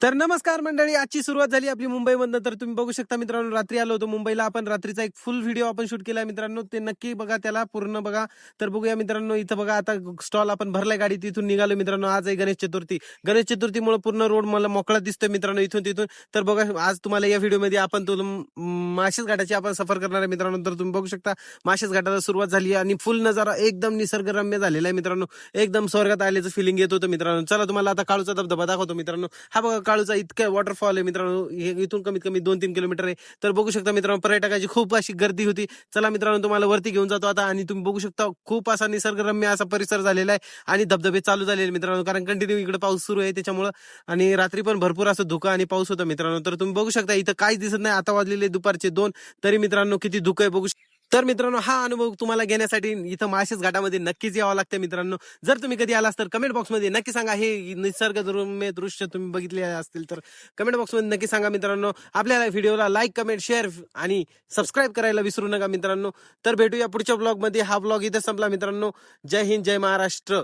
तर नमस्कार मंडळी आजची सुरुवात झाली आपली मुंबईमधनं. तर तुम्ही बघू शकता मित्रांनो रात्री आलो होतो मुंबईला. आपण रात्रीचा एक फुल व्हिडिओ आपण शूट केला मित्रांनो. ते नक्की बघा त्याला पूर्ण बघा. तर बघूया मित्रांनो इथं बघा आता स्टॉल आपण भरलाय गाडी तिथून निघालो मित्रांनो आज आहे गणेश चतुर्थी. गणेश चतुर्थीमुळे पूर्ण रोड मला मोकळा दिसतोय मित्रांनो इथून तिथून. तर बघा आज तुम्हाला या व्हिडिओमध्ये आपण तो माशेस घाटाची आपण सफर करणार आहे मित्रांनो. तर तुम्ही बघू शकता माशेस घाटाला सुरुवात झाली आणि फुल नजारा एकदम निसर्गरम्य झालेला आहे मित्रांनो. एकदम स्वर्गात आल्याचं फिलिंग येत होतं मित्रांनो. चला तुम्हाला आता काळूचा धबधबा दाखवतो मित्रांनो. हा बघा काळूचा इतका वॉटरफॉल आहे मित्रांनो. हे इथून कमीत कमी दोन तीन किलोमीटर आहे. तर बघू शकता मित्रांनो पर्यटकाची खूप अशी गर्दी होती. चला मित्रांनो तुम्हाला वरती घेऊन जातो आता आणि तुम्ही बघू शकता खूप असा निसर्गरम्य असा परिसर झालेला आहे आणि धबधबे चालू झालेले आहेत मित्रांनो. कारण कंटिन्यू इकडे पाऊस सुरू आहे त्याच्यामुळं आणि रात्री पण भरपूर असं धुकं आणि पाऊस होता मित्रांनो. तर तुम्ही बघू शकता इथं काहीच दिसत नाही. आता वाजलेले दुपारचे दोन. तरी मित्रांनो किती धुकं आहे बघू शक- तर मित्रांनो हा अनुभव तुम्हाला घेण्यासाठी इथं माळशेज घाटामध्ये नक्कीच यावं लागतं मित्रांनो. जर तुम्ही कधी आलास तर कमेंट बॉक्समध्ये नक्की सांगा. हे निसर्गरम्य दृश्य तुम्ही बघितले असतील तर कमेंट बॉक्समध्ये नक्की सांगा मित्रांनो. आपल्याला व्हिडिओला लाईक कमेंट शेअर आणि सबस्क्राईब करायला विसरू नका मित्रांनो. तर भेटूया पुढच्या ब्लॉगमध्ये हा ब्लॉग इथं संपला मित्रांनो. जय हिंद जय महाराष्ट्र.